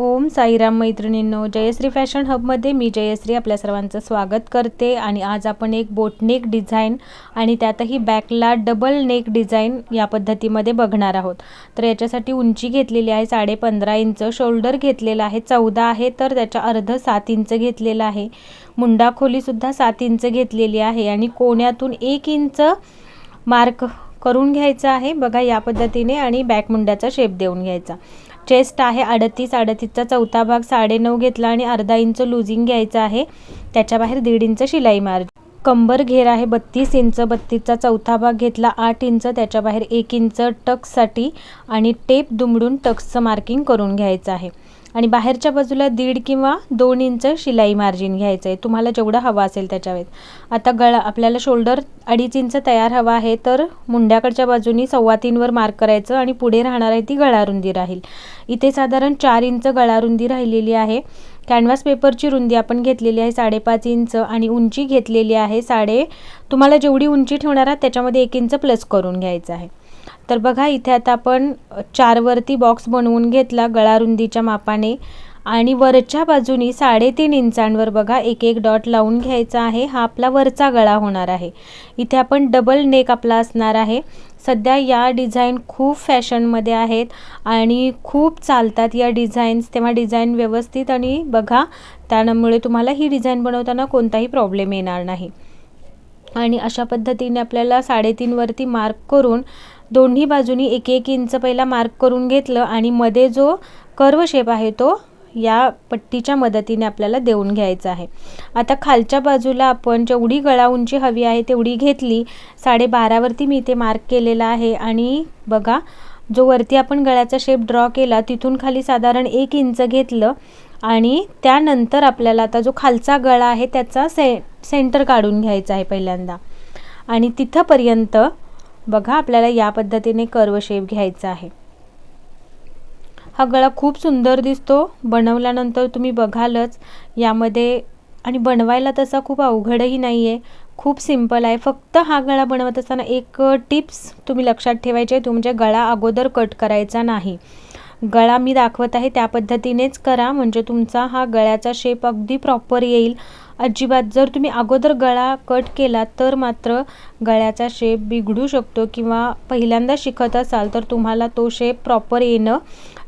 ओम साईराम मैत्रिणींनो जयश्री फॅशन हबमध्ये मी जयश्री आपल्या सर्वांचं स्वागत करते आणि आज आपण एक बोटनेक डिझाईन आणि त्यातही बॅकला डबल नेक डिझाईन या पद्धतीमध्ये बघणार आहोत. तर याच्यासाठी उंची घेतलेली आहे साडे पंधरा इंच शोल्डर घेतलेला आहे चौदा आहे तर त्याच्या अर्ध सात इंच घेतलेलं आहे. मुंडा खोलीसुद्धा सात इंच घेतलेली आहे आणि कोण्यातून एक इंच मार्क करून घ्यायचं आहे बघा या पद्धतीने आणि बॅक मुंड्याचा शेप देऊन घ्यायचा. चेस्ट आहे अडतीस अडतीसचा चौथा भाग साडेनऊ घेतला आणि अर्धा इंच लुझिंग घ्यायचं आहे. त्याच्या बाहेर दीड इंच शिलाई मार्जिन कंबर घेर आहे. बत्तीस इंच बत्तीसचा चौथा भाग घेतला आठ इंच त्याच्या बाहेर एक इंच टक्ससाठी आणि टेप दुमडून टक्सचं मार्किंग करून घ्यायचं आहे. आणि बाहेरच्या बाजूला दीड किंवा दोन इंच शिलाई मार्जिन घ्यायचं आहे. तुम्हाला जेवढं हवं असेल त्याच्यावेळेस आता गळा आपल्याला शोल्डर अडीच इंच तयार हवा आहे तर मुंड्याकडच्या बाजूनी सव्वा तीनवर मार्क करायचं आणि पुढे राहणार आहे ती गळारुंदी राहील. इथे साधारण चार इंच गळारुंदी राहिलेली आहे. कॅनव्हास पेपरची रुंदी आपण घेतलेली आहे साडेपाच इंच आणि उंची घेतलेली आहे साडे तुम्हाला जेवढी उंची ठेवणार आहात त्याच्यामध्ये एक इंच प्लस करून घ्यायचं आहे. तर बघा इथे आता आपण चारवरती बॉक्स बनवून घेतला गळारुंदीच्या मापाने. आणि वरच्या बाजूनी साडेतीन इंचांवर बघा एक एक डॉट लावून घ्यायचा आहे. हा आपला वरचा गळा होणार आहे. इथे आपण डबल नेक आपला असणार आहे. सध्या या डिझाईन खूप फॅशनमध्ये आहेत आणि खूप चालतात या डिझाईन्स. तेव्हा डिझाईन व्यवस्थित आणि बघा त्यामुळे तुम्हाला ही डिझाईन बनवताना कोणताही प्रॉब्लेम येणार नाही. आणि अशा पद्धतीने आपल्याला साडेतीनवरती मार्क करून दोन्ही बाजूनी एक एक इंच पहिला मार्क करून घेतलं आणि मध्ये जो कर्व शेप आहे तो या पट्टीच्या मदतीने आपल्याला देऊन घ्यायचं आहे. आता खालच्या बाजूला आपण जेवढी गळा उंची हवी आहे तेवढी घेतली. साडेबारावरती मी इथे मार्क केलेला आहे आणि बघा जो वरती आपण गळ्याचा शेप ड्रॉ केला तिथून खाली साधारण एक इंच घेतलं आणि त्यानंतर आपल्याला आता जो खालचा गळा आहे त्याचा से सेंटर काढून घ्यायचा आहे पहिल्यांदा. आणि तिथंपर्यंत बघा आपल्याला या पद्धतीने कर्व शेप घ्यायचा आहे. हा गळा खूप सुंदर दिसतो. बनवल्यानंतर तुम्ही बघालच. यामध्ये आणि बनवायला तसा खूप अवघडही नाही आहे खूप सिंपल आहे. फक्त हा गळा बनवत असताना एक टिप्स तुम्ही लक्षात ठेवायचे तुमच्या गळा अगोदर कट करायचा नाही. गळा मी दाखवत आहे. त्या पद्धतीनेच करा. म्हणजे तुमचा हा गळ्याचा शेप अगदी प्रॉपर येईल. अजिबात जर तुम्ही अगोदर गळा कट केला तर मात्र गळ्याचा शेप बिघडू शकतो किंवा पहिल्यांदा शिकत असाल तर तुम्हाला तो शेप प्रॉपर येणं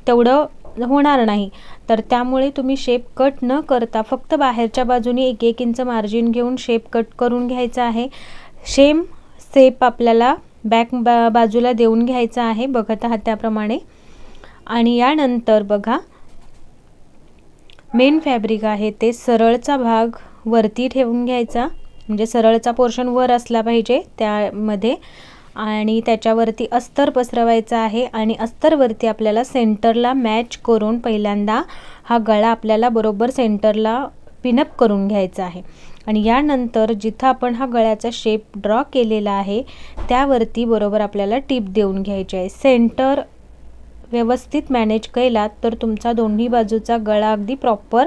तेवढं होणार नाही. तर त्यामुळे तुम्ही शेप कट न करता फक्त बाहेरच्या बाजूने एक एक इंच मार्जिन घेऊन शेप कट करून घ्यायचा आहे. सेम शेप आपल्याला बॅक बा बाजूला देऊन घ्यायचा आहे. बघत आहात त्याप्रमाणे. आणि यानंतर बघा मेन फॅब्रिक आहे ते सरळचा भाग वरती ठेवून घ्यायचा. म्हणजे सरळचा पोर्शन वर असला पाहिजे त्यामध्ये. आणि त्याच्यावरती अस्तर पसरवायचा आहे आणि अस्तरवरती आपल्याला सेंटरला मॅच करून पहिल्यांदा हा गळा आपल्याला बरोबर सेंटरला पिनअप करून घ्यायचा आहे. आणि यानंतर जिथं आपण हा गळ्याचा शेप ड्रॉ केलेला आहे त्यावरती बरोबर आपल्याला टीप देऊन घ्यायची आहे. सेंटर व्यवस्थित मॅनेज केलात तर तुमचा दोन्ही बाजूचा गळा अगदी प्रॉपर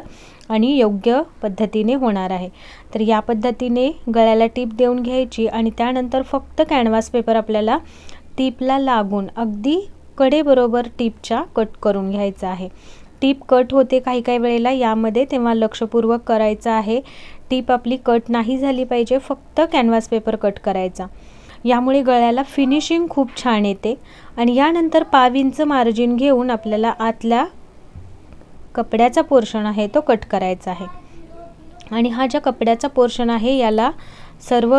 आणि योग्य पद्धतीने होणार आहे. तर या पद्धतीने गळ्याला टीप देऊन घ्यायची आणि त्यानंतर फक्त कॅनव्हास पेपर आपल्याला टीपला लागून अगदी कडेबरोबर टीपच्या कट करून घ्यायचा आहे. टीप कट होते काही काही वेळेला यामध्ये तेव्हा लक्षपूर्वक करायचं आहे. टीप आपली कट नाही झाली पाहिजे फक्त कॅनव्हास पेपर कट करायचा. यामुळे गळ्याला फिनिशिंग खूप छान येते. आणि यानंतर पाव इंच मार्जिन घेऊन आपल्याला आतल्या कपड्याचा पोर्शन आहे तो कट करायचा आहे. आणि हा ज्या कपड्याचा पोर्शन आहे याला सर्व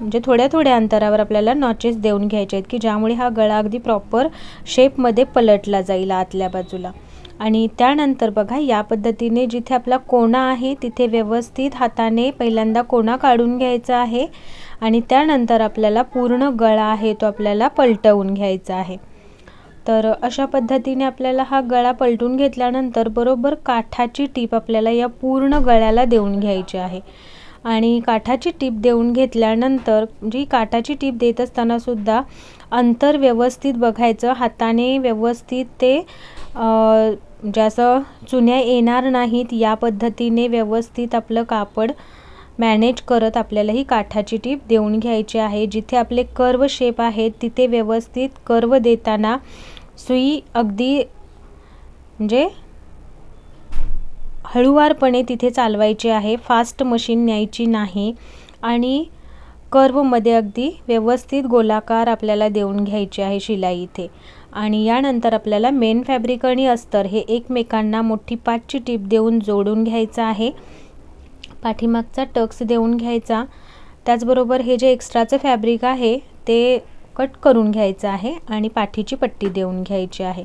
म्हणजे थोड्या थोड्या अंतरावर आपल्याला नॉचेस देऊन घ्यायचे आहेत की ज्यामुळे हा गळा अगदी प्रॉपर शेपमध्ये पलटला जाईल आतल्या बाजूला. आणि त्यानंतर बघा या पद्धतीने जिथे आपला कोणा आहे तिथे व्यवस्थित हाताने पहिल्यांदा कोणा काढून घ्यायचा आहे. आणि त्यानंतर आपल्याला पूर्ण गळा आहे तो आपल्याला पलटवून घ्यायचा आहे. तर अशा पद्धतीने आपल्याला हा गळा पलटून घेतल्यानंतर बरोबर काठाची टीप आपल्याला या पूर्ण गळ्याला देऊन घ्यायची आहे. आणि काठाची टीप देऊन घेतल्यानंतर जी काठाची टीप देत असताना सुद्धा अंतर व्यवस्थित बघायचं. हाताने व्यवस्थित ते ज्याचं म्हणजे चुन्या येणार नाहीत या पद्धतीने व्यवस्थित आपलं कापड मॅनेज करत आपल्याला ही काठाची टीप देऊन घ्यायची आहे. जिथे आपले कर्व शेप आहेत तिथे व्यवस्थित कर्व देताना सुई अगदी म्हणजे हळूवारपणे तिथे चालवायची आहे. फास्ट मशीन न्यायची नाही. आणि कर्वमध्ये अगदी व्यवस्थित गोलाकार आपल्याला देऊन घ्यायची आहे शिलाई इथे. आणि यानंतर आपल्याला मेन फॅब्रिक आणि अस्तर हे एकमेकांना मोठी पाचची टीप देऊन जोडून घ्यायचं आहे. पाठीमागचा टक्स देऊन घ्यायचा. त्याचबरोबर हे जे एक्स्ट्राचं फॅब्रिक आहे ते कट करून घ्यायचं आहे आणि पाठीची पट्टी देऊन घ्यायची आहे.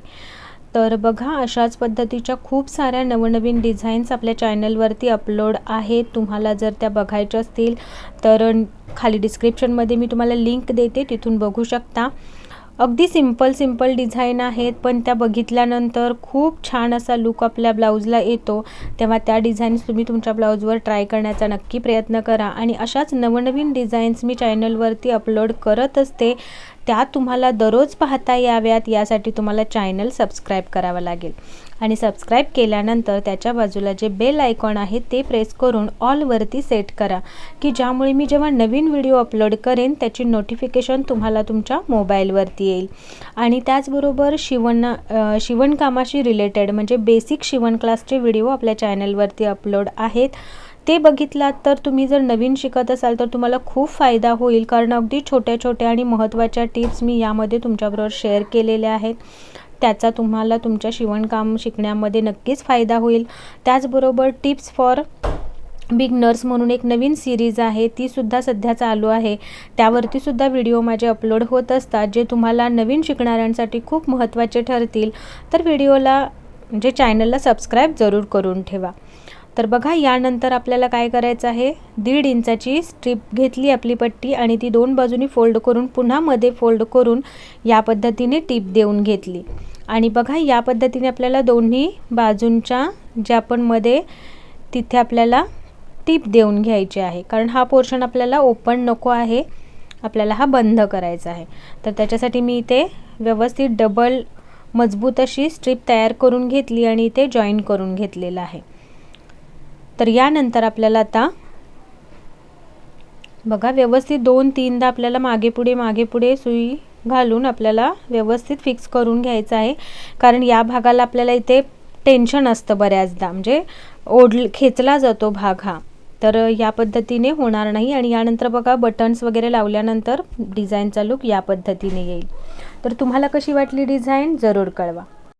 तर बघा अशाच पद्धतीच्या खूप साऱ्या नवनवीन डिझाईन्स आपल्या चॅनलवरती अपलोड आहेत. तुम्हाला जर त्या बघायच्या असतील तर खाली डिस्क्रिप्शनमध्ये मी तुम्हाला लिंक देते तिथून बघू शकता. अगदी सिंपल सिंपल डिझाईन आहेत पण त्या बघितल्यानंतर खूप छान असा लुक आपल्या ब्लाऊजला येतो. तेव्हा त्या डिझाईन्स तुम्ही तुमच्या ब्लाऊजवर ट्राय करण्याचा नक्की प्रयत्न करा. आणि अशाच नवनवीन डिझाईन्स मी चॅनलवरती अपलोड करत असते त्या तुम्हाला दररोज पाहता याव्यात. यासाठी तुम्हाला चॅनल सबस्क्राईब करावं लागेल. आणि सबस्क्राईब केल्यानंतर त्याच्या बाजूला जे बेल आयकॉन आहे ते प्रेस करून ऑलवरती सेट करा. की ज्यामुळे मी जेव्हा नवीन व्हिडिओ अपलोड करेन त्याची नोटिफिकेशन तुम्हाला तुमच्या मोबाईलवरती येईल. आणि त्याचबरोबर शिवण शिवणकामाशी रिलेटेड म्हणजे बेसिक शिवण क्लासचे व्हिडिओ आपल्या चॅनलवरती अपलोड आहेत. ते बघितलात तर तुम्ही जर नवीन शिकत असाल तर तुम्हाला खूप फायदा होईल. कारण अगदी छोट्या छोट्या आणि महत्त्वाच्या टिप्स मी यामध्ये तुमच्याबरोबर शेअर केलेल्या आहेत. त्याचा तुम्हाला तुमच्या शिवणकाम शिकण्यामध्ये नक्कीच फायदा होईल. त्याचबरोबर टिप्स फॉर बिगनर्स म्हणून एक नवीन सिरीज आहे तीसुद्धा सध्या चालू आहे. त्यावरती सुद्धा व्हिडिओ माझे अपलोड होत असतात जे तुम्हाला नवीन शिकणाऱ्यांसाठी खूप महत्त्वाचे ठरतील. तर व्हिडिओला म्हणजे चॅनलला सबस्क्राईब जरूर करून ठेवा. तर बघा यानंतर आपल्याला काय करायचं आहे? दीड इंचाची स्ट्रीप घेतली आपली पट्टी आणि ती दोन बाजूनी फोल्ड करून पुन्हा मध्ये फोल्ड करून या पद्धतीने टीप देऊन घेतली. आणि बघा या पद्धतीने आपल्याला दोन्ही बाजूंच्या ज्या आपण मध्ये तिथे आपल्याला टीप देऊन घ्यायची आहे. कारण हा पोर्शन आपल्याला ओपन नको आहे. आपल्याला हा बंद करायचा आहे. तर त्याच्यासाठी मी इथे व्यवस्थित डबल मजबूत अशी स्ट्रीप तयार करून घेतली आणि इथे जॉईन करून घेतलेलं आहे. तर यानंतर आपल्याला आता बघा व्यवस्थित दोन तीनदा आपल्याला मागे पुढे मागे पुढे सुई घालून आपल्याला व्यवस्थित फिक्स करून घ्यायचं आहे. कारण या भागाला आपल्याला इथे टेन्शन असतं बऱ्याचदा. म्हणजे ओढ खेचला जातो भाग हा. तर या पद्धतीने होणार नाही आणि यानंतर बघा बटन्स वगैरे लावल्यानंतर डिझाईनचा लुक या पद्धतीने येईल. तर तुम्हाला कशी वाटली डिझाईन जरूर कळवा.